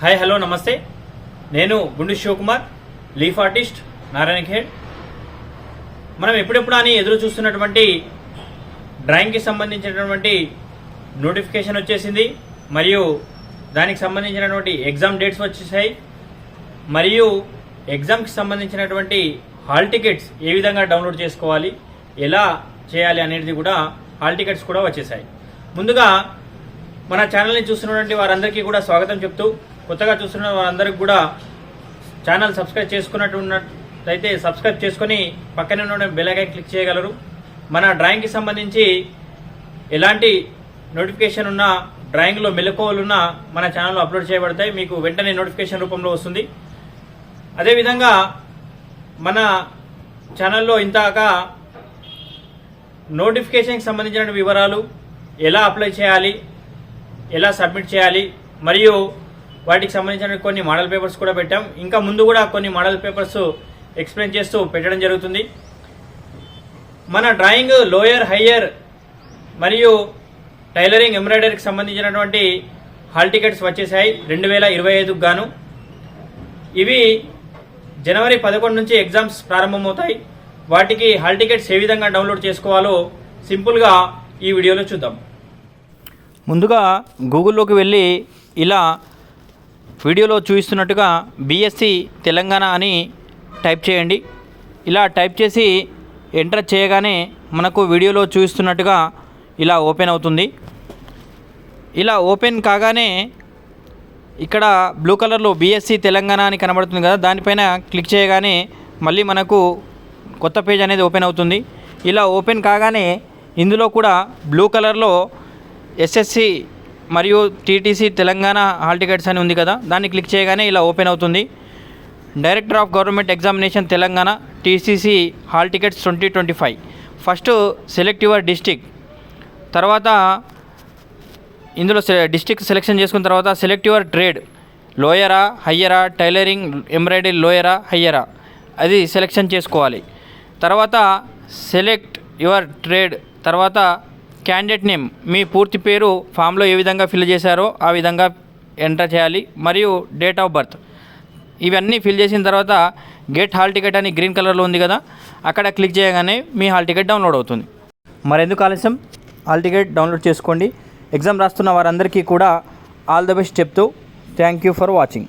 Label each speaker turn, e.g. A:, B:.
A: Hi hello నమస్తే. నేను Gundu Shivakumar leaf artist Narayan Khed మనం ఎప్పుడెప్పుడు అని ఎదురు చూస్తున్నటువంటి డ్రాయింగ్కి సంబంధించినటువంటి నోటిఫికేషన్ వచ్చేసింది. మరియు దానికి సంబంధించినటువంటి ఎగ్జామ్ డేట్స్ వచ్చేసాయి. మరియు ఎగ్జామ్కి సంబంధించినటువంటి హాల్ టికెట్స్ ఏ విధంగా డౌన్లోడ్ చేసుకోవాలి ఎలా చేయాలి అనేది కూడా హాల్ టికెట్స్ కూడా వచ్చేసాయి. ముందుగా మన ఛానల్ని చూస్తున్నటువంటి వారందరికీ కూడా స్వాగతం చెప్తూ కొత్తగా చూస్తున్న వారందరికీ కూడా ఛానల్ సబ్స్క్రైబ్ చేసుకున్నట్టు ఉన్నట్లయితే సబ్స్క్రైబ్ చేసుకొని పక్కనే ఉన్న బెల్ క్లిక్ చేయగలరు. మన డ్రాయింగ్కి సంబంధించి ఎలాంటి నోటిఫికేషన్ ఉన్నా డ్రాయింగ్లో మెలకువలు ఉన్నా మన ఛానల్లో అప్లోడ్ చేయబడతాయి. మీకు వెంటనే నోటిఫికేషన్ రూపంలో వస్తుంది. అదేవిధంగా మన ఛానల్లో ఇంతాక నోటిఫికేషన్కి సంబంధించిన వివరాలు ఎలా అప్లై చేయాలి ఎలా సబ్మిట్ చేయాలి మరియు వాటికి సంబంధించిన కొన్ని మోడల్ పేపర్స్ కూడా పెట్టాం. ఇంకా ముందు కూడా కొన్ని మోడల్ పేపర్స్ ఎక్స్ప్లెయిన్ చేస్తూ పెట్టడం జరుగుతుంది. మన డ్రాయింగ్ లోయర్ హయ్యర్ మరియు టైలరింగ్ ఎంబ్రాయిడరీకి సంబంధించినటువంటి హాల్ టికెట్స్ వచ్చేసాయి రెండు వేల ఇరవై ఐదుకు గాను. ఇవి జనవరి పదకొండు నుంచి ఎగ్జామ్స్ ప్రారంభమవుతాయి. వాటికి హాల్ టికెట్స్ ఏ విధంగా డౌన్లోడ్ చేసుకోవాలో సింపుల్గా ఈ వీడియోలో చూద్దాం. ముందుగా గూగుల్లోకి వెళ్ళి ఇలా వీడియోలో చూపిస్తున్నట్టుగా బీఎస్సీ తెలంగాణ అని టైప్ చేయండి. ఇలా టైప్ చేసి ఎంటర్ చేయగానే మనకు వీడియోలో చూపిస్తున్నట్టుగా ఇలా ఓపెన్ అవుతుంది. ఇలా ఓపెన్ కాగానే ఇక్కడ బ్లూ కలర్లో బీఎస్సీ తెలంగాణ అని కనబడుతుంది కదా దానిపైన క్లిక్ చేయగానే మళ్ళీ మనకు కొత్త పేజ్ అనేది ఓపెన్ అవుతుంది. ఇలా ఓపెన్ కాగానే ఇందులో కూడా బ్లూ కలర్లో ఎస్ఎస్సి మరియు టీటీసీ తెలంగాణ హాల్ టికెట్స్ అని ఉంది కదా దాన్ని క్లిక్ చేయగానే ఇలా ఓపెన్ అవుతుంది. Director of government examination Telangana TCC hall tickets twenty twenty five. First select your district. తర్వాత ఇందులో డిస్టిక్ సెలెక్షన్ చేసుకున్న తర్వాత సెలెక్ట్ యువర్ ట్రేడ్. లోయరా హయ్యరా టైలరింగ్ ఎంబ్రాయిడరీ లోయరా హయ్యరా. అది సెలెక్షన్ చేసుకోవాలి. తర్వాత సెలెక్ట్ యువర్ ట్రేడ్. తర్వాత క్యాండిడేట్ నేమ్ మీ పూర్తి పేరు ఫామ్లో ఏ విధంగా ఫిల్ చేశారో ఆ విధంగా ఎంటర్ చేయాలి మరియు డేట్ ఆఫ్ బర్త్. ఇవన్నీ ఫిల్ చేసిన తర్వాత గెట్ హాల్ టికెట్ అని గ్రీన్ కలర్లో ఉంది కదా అక్కడ క్లిక్ చేయగానే మీ హాల్ టికెట్ డౌన్లోడ్ అవుతుంది. మరెందుకు ఆలస్యం? హాల్ టికెట్ డౌన్లోడ్ చేసుకోండి. ఎగ్జామ్ రాస్తున్న వారందరికీ కూడా ఆల్ ద బెస్ట్ చెప్తూ థ్యాంక్ యూ ఫర్ వాచింగ్.